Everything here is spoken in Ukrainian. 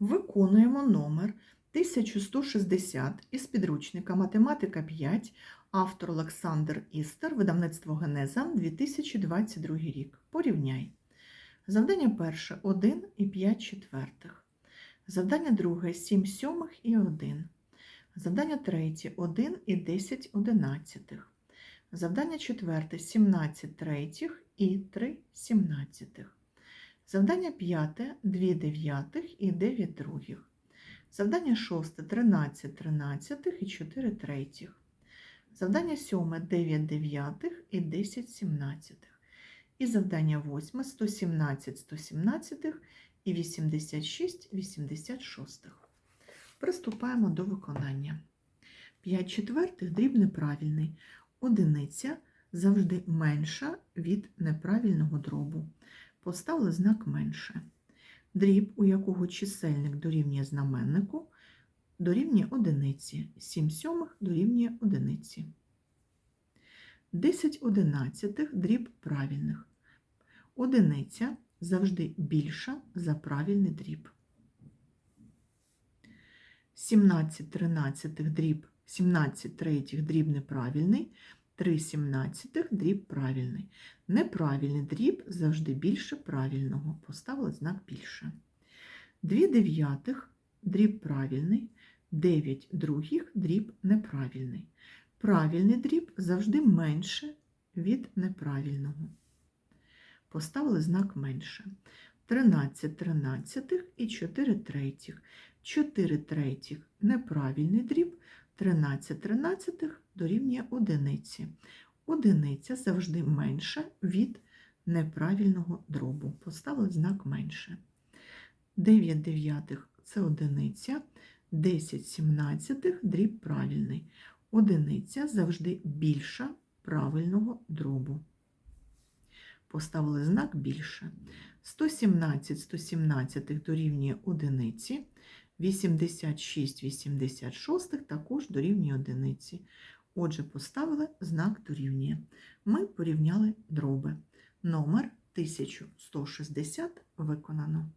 Виконуємо номер 1160 із підручника Математика 5, автор Олександр Істер, видавництво Генеза, 2022 рік. Порівняй. Завдання перше 1 і 5 четвертих. Завдання друге 7 сьомих і 1. Завдання третє 1 і 10 одинадцятих. Завдання четверте 17 третіх і 3 сімнадцятих. Завдання п'яте 2 дев'ятих і 9 других. Завдання шосте 13 тринадцятих і 4 третіх. Завдання сьоме 9 дев'ятих і 10 сімнадцятих. І завдання восьме 117 117 і 86 86. Приступаємо до виконання. 5 четвертих дріб неправильний. Одиниця завжди менша від неправильного дробу. Поставили знак менше. Дріб, у якого чисельник дорівнює знаменнику, дорівнює одиниці. 7 сьомих дорівнює одиниці. 10 одинадцятих дріб правильних. Одиниця завжди більша за правильний дріб. 17 тринадцятих дріб, 17 третіх дріб неправильний, 3 сімнадцятих дріб правильний. Неправильний дріб завжди більше правильного. Поставили знак більше. 2 дев'ятих дріб правильний, 9 других дріб неправильний. Правильний дріб завжди менше від неправильного. Поставили знак менше. 13 тринадцятих і 4 третіх. 4 третіх неправильний дріб, 13 тринадцятих дорівнює одиниці. Одиниця завжди менша від неправильного дробу. Поставили знак менше. 9 дев'ятих це одиниця, 10 сімнадцятих дріб правильний. Одиниця завжди більша правильного дробу. Поставили знак більше. 117 117 дорівнює одиниці, 86 86 також дорівнює одиниці. Отже, поставили знак дорівнює. Ми порівняли дроби. Номер 1160 виконано.